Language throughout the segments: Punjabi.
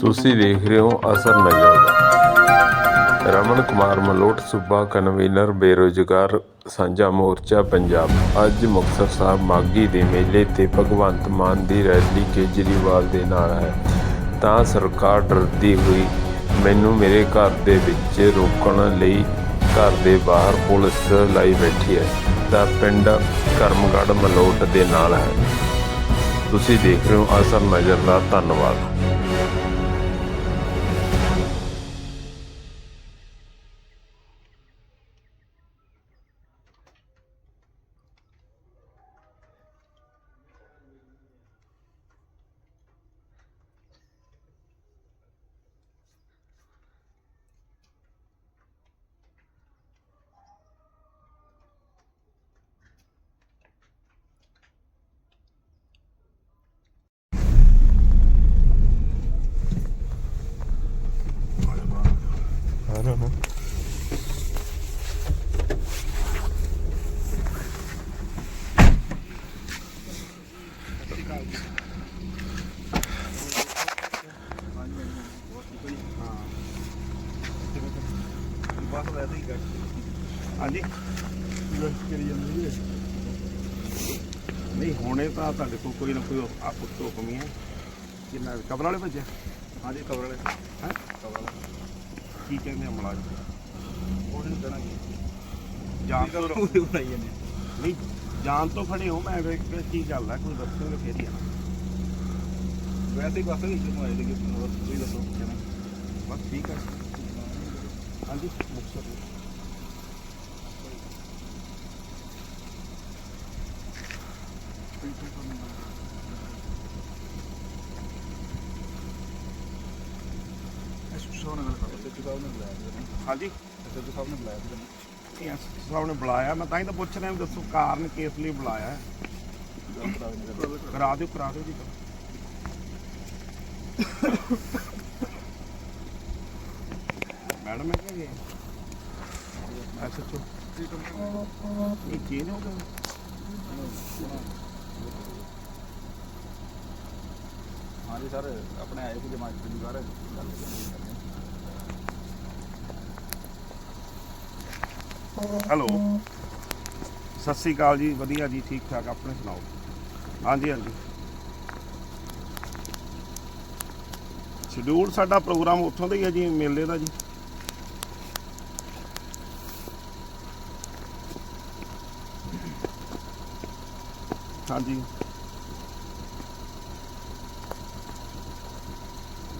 ਤੁਸੀਂ ਦੇਖ ਰਹੇ ਹੋ ਅਸਰ ਨਜ਼ਰ ਦਾ। ਰਮਨ ਕੁਮਾਰ ਮਲੋਟ, ਸੂਬਾ ਕਨਵੀਨਰ, ਬੇਰੁਜ਼ਗਾਰ, ਸਾਂਝਾ ਮੋਰਚਾ ਪੰਜਾਬ। ਅੱਜ ਮੁਕਤਸਰ ਸਾਹਿਬ ਮਾਗੀ ਦੇ ਮੇਲੇ ਤੇ ਭਗਵੰਤ ਮਾਨ ਦੀ ਰੈਲੀ ਕੇਜਰੀਵਾਲ ਦੇ ਨਾਲ ਹੈ। ਤਾਂ ਸਰਕਾਰ ਡਰਦੀ ਹੋਈ, ਮੈਨੂੰ ਮੇਰੇ ਘਰ ਦੇ ਵਿੱਚ ਰੋਕਣ ਲਈ ਘਰ ਦੇ ਬਾਹਰ ਪੁਲਿਸ ਲਾਈ ਬੈਠੀ ਹੈ। ਤਾਂ ਪਿੰਡ ਕਰਮਗੜ੍ਹ ਮਲੋਟ ਦੇ ਨਾਲ ਹੈ। ਤੁਸੀਂ ਦੇਖ ਰਹੇ ਹੋ ਅਸਰ ਨਜ਼ਰ ਦਾ। ਧੰਨਵਾਦ। ਹਾਂਜੀ। ਕਰੀ ਜਾਂਦੀ ਹੈ ਨਹੀਂ ਹੁਣੇ ਤਾਂ ਤੁਹਾਡੇ ਕੋਲ ਕੋਈ ਨਾ ਕੋਈ ਪੁੱਤੋ ਕਮੀ ਹੈ ਕਿੰਨਾ ਕਬਰ ਵਾਲੇ ਭੱਜੇ ਹਾਂਜੀ ਕਬਰ ਵਾਲੇ। ਹੈ? ਕਬਰ ਵਾਲੇ। ਕੀ ਕਹਿੰਦੇ ਆ ਮੁਲਾਜ਼ਮ ਉਹਨੇ ਕੀ ਜਾਨ ਤੋਂ ਬਣਾਈ ਜਾਂਦੇ ਨਹੀਂ ਜਾਨ ਤੋਂ ਖੜੇ ਹੋ ਮੈਂ ਵੇਖ ਕੇ ਕੀ ਗੱਲ ਹੈ ਕੋਈ ਦੱਸੋਗੇ ਫੇਰ ਹੀ। ਵੈਸੇ ਹੀ ਬਸ ਵਿੱਚ ਨੂੰ ਆਏ ਲੇਕਿਨ ਤੁਸੀਂ ਦੱਸੋ ਕਿਵੇਂ? ਬਸ ਠੀਕ ਹੈ। ਹਾਂਜੀ। ਮੁਕਤਸਰ ਹਾਂਜੀ। ਐਸਪੀ ਸਾਹਿਬ ਨੇ ਬੁਲਾਇਆ ਸੀ ਸਾਹਿਬ ਨੇ ਬੁਲਾਇਆ ਮੈਂ ਤਾਂ ਹੀ ਤਾਂ ਪੁੱਛ ਰਿਹਾ ਵੀ ਦੱਸੋ ਕਾਰਨ ਕਿਸ ਲਈ ਬੁਲਾਇਆ ਕਰਾ ਦਿਓ ਕਰਾ ਦਿਓ ਜੀ। ਮੈਡਮ ਹੈ ਕਿ? ਅੱਛਾ ਅੱਛਾ ਇਹ ਚੇਂਜ ਹੋ ਗਿਆ ਹਾਂਜੀ ਸਰ ਆਪਣੇ ਆਏ ਸੀ ਵਾਰ ਗੱਲ ਕਰਨੀ ਹੈਲੋ ਸਤਿ ਸ੍ਰੀ ਅਕਾਲ ਜੀ ਵਧੀਆ ਜੀ ਠੀਕ ਠਾਕ ਆਪਣੇ ਸੁਣਾਓ? ਹਾਂਜੀ ਹਾਂਜੀ। ਸ਼ਡਿਊਲ ਸਾਡਾ ਪ੍ਰੋਗਰਾਮ ਉੱਥੋਂ ਦਾ ਹੀ ਹੈ ਜੀ ਮੇਲੇ ਦਾ ਜੀ। ਹਾਂਜੀ।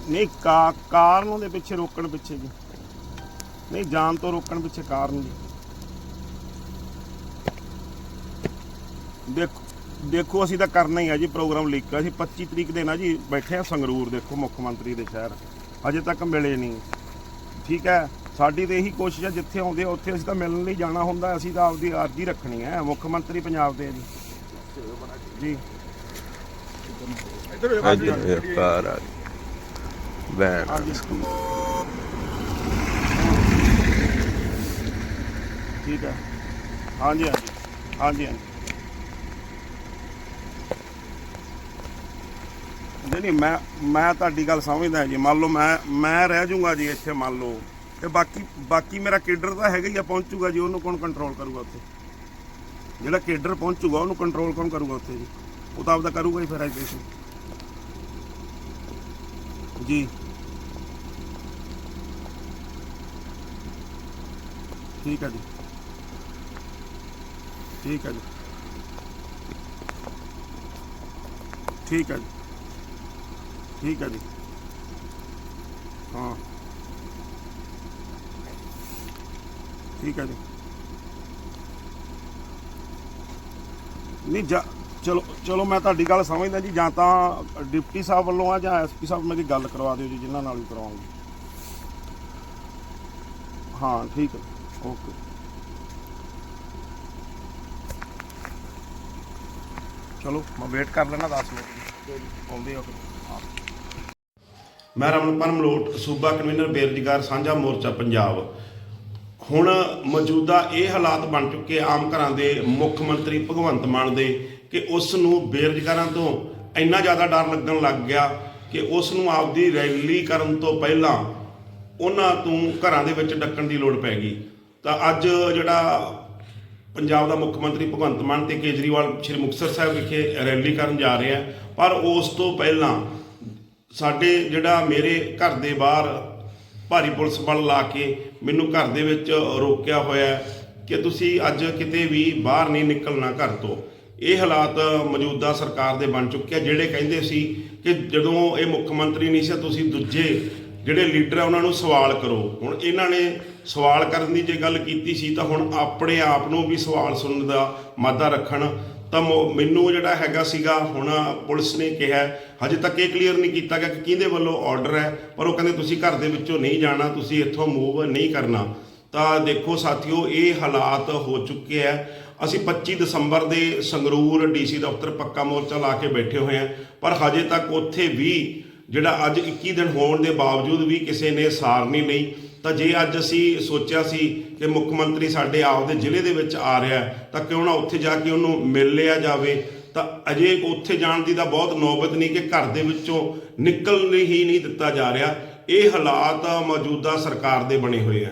ਨਹੀਂ ਕਾ ਕਾਰਨ ਦੇ ਪਿੱਛੇ ਰੋਕਣ ਪਿੱਛੇ ਜੀ। ਨਹੀਂ, ਜਾਣ ਤੋਂ ਰੋਕਣ ਪਿੱਛੇ ਕਾਰਨ ਜੀ। ਦੇਖੋ ਦੇਖੋ, ਅਸੀਂ ਤਾਂ ਕਰਨਾ ਹੀ ਆ ਜੀ ਪ੍ਰੋਗਰਾਮ ਲਿਖਿਆ ਅਸੀਂ 25 ਤਰੀਕ ਦੇ ਨਾ ਜੀ ਬੈਠੇ ਆ ਸੰਗਰੂਰ, ਦੇਖੋ, ਮੁੱਖ ਮੰਤਰੀ ਦੇ ਸ਼ਹਿਰ। ਅਜੇ ਤੱਕ ਮਿਲੇ ਨਹੀਂ। ਠੀਕ ਹੈ, ਸਾਡੀ ਤੇ ਇਹੀ ਕੋਸ਼ਿਸ਼ ਹੈ ਜਿੱਥੇ ਆਉਂਦੇ ਆ, ਉੱਥੇ ਅਸੀਂ ਤਾਂ ਮਿਲਣ ਲਈ ਜਾਣਾ ਹੁੰਦਾ। ਅਸੀਂ ਤਾਂ ਆਪਦੀ ਅਰਜ਼ੀ ਰੱਖਣੀ ਹੈ, ਮੁੱਖ ਮੰਤਰੀ ਪੰਜਾਬ ਦੇ ਆ ਜੀ। ਜੀ। ਅੱਜ ਵਪਾਰ ਵੈਨ ਹਾਂਜੀ। ਠੀਕ ਹਾਂਜੀ ਹਾਂਜੀ। ਹਾਂਜੀ ਹਾਂਜੀ। ਨਹੀਂ ਨਹੀਂ ਮੈਂ ਮੈਂ ਤੁਹਾਡੀ ਗੱਲ ਸਮਝਦਾ ਜੀ। ਮੰਨ ਲਓ ਮੈਂ ਮੈਂ ਰਹਿ ਜਾਊਂਗਾ ਜੀ ਇੱਥੇ ਮੰਨ ਲਓ। ਤੇ ਬਾਕੀ ਬਾਕੀ ਮੇਰਾ ਕੇਡਰ ਤਾਂ ਹੈਗਾ ਹੀ ਆ ਪਹੁੰਚੂਗਾ ਜੀ। ਉਹਨੂੰ ਕੌਣ ਕੰਟਰੋਲ ਕਰੂਗਾ ਉੱਥੇ? ਜਿਹੜਾ ਕੇਡਰ ਪਹੁੰਚੂਗਾ, ਉਹਨੂੰ ਕੰਟਰੋਲ ਕੌਣ ਕਰੂਗਾ ਉੱਥੇ ਜੀ? ਉਹ ਤਾਂ ਆਪਦਾ ਕਰੂਗਾ ਹੀ ਫਿਰ ਐਜੂਕੇਸ਼ਨ ਜੀ। ਠੀਕ ਹੈ ਜੀ। ਠੀਕ ਹੈ ਜੀ। ਠੀਕ ਹੈ ਜੀ। ਠੀਕ ਹੈ ਜੀ। ਹਾਂ। ਠੀਕ ਹੈ ਜੀ। ਨਹੀਂ, ਜਾ ਚਲੋ ਚਲੋ ਮੈਂ ਤੁਹਾਡੀ ਗੱਲ ਸਮਝਦਾ ਜੀ, ਜਾਂ ਤਾਂ ਡਿਪਟੀ ਸਾਹਿਬ ਵੱਲੋਂ ਆ, ਜਾਂ ਐਸਪੀ ਸਾਹਿਬ ਮੇਰੀ ਗੱਲ ਕਰਵਾ ਦਿਓ ਜੀ, ਜਿਨ੍ਹਾਂ ਨਾਲ ਵੀ ਕਰਵਾਉਂਗੇ ਹਾਂ, ਠੀਕ ਹੈ, ਓਕੇ। ਚਲੋ, ਮੈਂ ਵੇਟ ਕਰ ਲੈਣਾ 10 ਮਿੰਟ। ਦੀ ਆਉਂਦੇ ਆ ਫਿਰ। ਮੈਂ ਰਮਨਪਨ ਮਲੋਟ ਸੂਬਾ ਕਨਵੀਨਰ ਬੇਰੁਜ਼ਗਾਰ ਸਾਂਝਾ ਮੋਰਚਾ ਪੰਜਾਬ। ਹੁਣ ਮੌਜੂਦਾ ਇਹ ਹਾਲਾਤ ਬਣ ਚੁੱਕੇ ਆਮ ਘਰਾਂ ਦੇ ਮੁੱਖ ਮੰਤਰੀ ਭਗਵੰਤ ਮਾਨ ਦੇ ਕਿ ਉਸ ਨੂੰ ਬੇਰੁਜ਼ਗਾਰਾਂ ਤੋਂ ਇੰਨਾ ਜ਼ਿਆਦਾ ਡਰ ਲੱਗਣ ਲੱਗ ਗਿਆ ਕਿ ਉਸ ਨੂੰ ਆਪਦੀ ਰੈਲੀ ਕਰਨ ਤੋਂ ਪਹਿਲਾਂ ਉਹਨਾਂ ਤੋਂ ਘਰਾਂ ਦੇ ਵਿੱਚ ਡੱਕਣ ਦੀ ਲੋੜ ਪੈ ਗਈ। ਤਾਂ ਅੱਜ ਜਿਹੜਾ ਪੰਜਾਬ ਦਾ ਮੁੱਖ ਮੰਤਰੀ ਭਗਵੰਤ ਮਾਨ ਤੇ ਕੇਜਰੀਵਾਲ ਸ਼੍ਰੀ ਮੁਕਤਸਰ ਸਾਹਿਬ ਵਿਖੇ ਰੈਲੀ ਕਰਨ ਜਾ ਰਹੇ ਆ, ਪਰ ਉਸ ਤੋਂ ਪਹਿਲਾਂ ਸਾਡੇ ਜਿਹੜਾ ਮੇਰੇ ਘਰ ਦੇ ਬਾਹਰ ਭਾਰੀ ਪੁਲਿਸ ਬਲ ਲਾ ਕੇ ਮੈਨੂੰ ਘਰ ਦੇ ਵਿੱਚ ਰੋਕਿਆ ਹੋਇਆ ਕਿ ਤੁਸੀਂ ਅੱਜ ਕਿਤੇ ਵੀ ਬਾਹਰ ਨਹੀਂ ਨਿਕਲਣਾ ਘਰ ਤੋਂ। ਇਹ ਹਾਲਾਤ ਮੌਜੂਦਾ ਸਰਕਾਰ ਦੇ ਬਣ ਚੁੱਕੇ ਆ, ਜਿਹੜੇ ਕਹਿੰਦੇ ਸੀ ਕਿ ਜਦੋਂ ਇਹ ਮੁੱਖ ਮੰਤਰੀ ਨਹੀਂ ਸੀ, ਤੁਸੀਂ ਦੂਜੇ ਜਿਹੜੇ ਲੀਡਰ ਆ, ਉਹਨਾਂ ਨੂੰ ਸਵਾਲ ਕਰੋ। ਹੁਣ ਇਹਨਾਂ ਨੇ ਸਵਾਲ ਕਰਨ ਦੀ ਜੇ ਗੱਲ ਕੀਤੀ ਸੀ, ਤਾਂ ਹੁਣ ਆਪਣੇ ਆਪ ਨੂੰ ਵੀ ਸਵਾਲ ਸੁਣਨ ਦਾ ਮਾਦਾ ਰੱਖਣ। ਤਾਂ ਮੋ- ਮੈਨੂੰ ਜਿਹੜਾ ਹੈਗਾ ਸੀਗਾ, ਹੁਣ ਪੁਲਿਸ ਨੇ ਕਿਹਾ, ਹਜੇ ਤੱਕ ਇਹ ਕਲੀਅਰ ਨਹੀਂ ਕੀਤਾ ਗਿਆ ਕਿ ਕਿਹਦੇ ਵੱਲੋਂ ਆਰਡਰ ਹੈ, ਪਰ ਉਹ ਕਹਿੰਦੇ ਤੁਸੀਂ ਘਰ ਦੇ ਵਿੱਚੋਂ ਨਹੀਂ ਜਾਣਾ, ਤੁਸੀਂ ਇੱਥੋਂ ਮੂਵ ਨਹੀਂ ਕਰਨਾ। ਤਾਂ ਦੇਖੋ ਸਾਥੀਓ, ਇਹ ਹਾਲਾਤ ਹੋ ਚੁੱਕੇ ਆ। ਅਸੀਂ 25 ਦਸੰਬਰ ਦੇ ਸੰਗਰੂਰ ਡੀਸੀ ਦਫ਼ਤਰ ਪੱਕਾ ਮੋਰਚਾ ਲਾ ਕੇ ਬੈਠੇ ਹੋਏ ਆ, ਪਰ ਹਜੇ ਤੱਕ ਉੱਥੇ ਵੀ ਜਿਹੜਾ ਅੱਜ 21 ਦਿਨ ਹੋਣ ਦੇ ਬਾਵਜੂਦ ਵੀ ਕਿਸੇ ਨੇ ਸਾਰ ਨਹੀਂ। ਲਈ ਤਾਂ ਜੇ ਅੱਜ ਅਸੀਂ ਸੋਚਿਆ ਸੀ ਕਿ ਮੁੱਖ ਮੰਤਰੀ ਸਾਡੇ ਆਪਦੇ ਜ਼ਿਲ੍ਹੇ ਦੇ ਵਿੱਚ ਆ ਰਿਹਾ ਤਾਂ ਕਿਉਂ ਨਾ ਉੱਥੇ ਜਾ ਕੇ ਉਹਨੂੰ ਮਿਲ ਲਿਆ ਜਾਵੇ। ਤਾਂ ਅਜੇ ਉੱਥੇ ਜਾਣ ਦੀ ਤਾਂ ਬਹੁਤ ਨੌਬਤ ਨਹੀਂ ਕਿ ਘਰ ਦੇ ਵਿੱਚੋਂ ਨਿਕਲ ਹੀ ਨਹੀਂ ਦਿੱਤਾ ਜਾ ਰਿਹਾ। ਇਹ ਹਾਲਾਤ ਮੌਜੂਦਾ ਸਰਕਾਰ ਦੇ ਬਣੇ ਹੋਏ ਆ।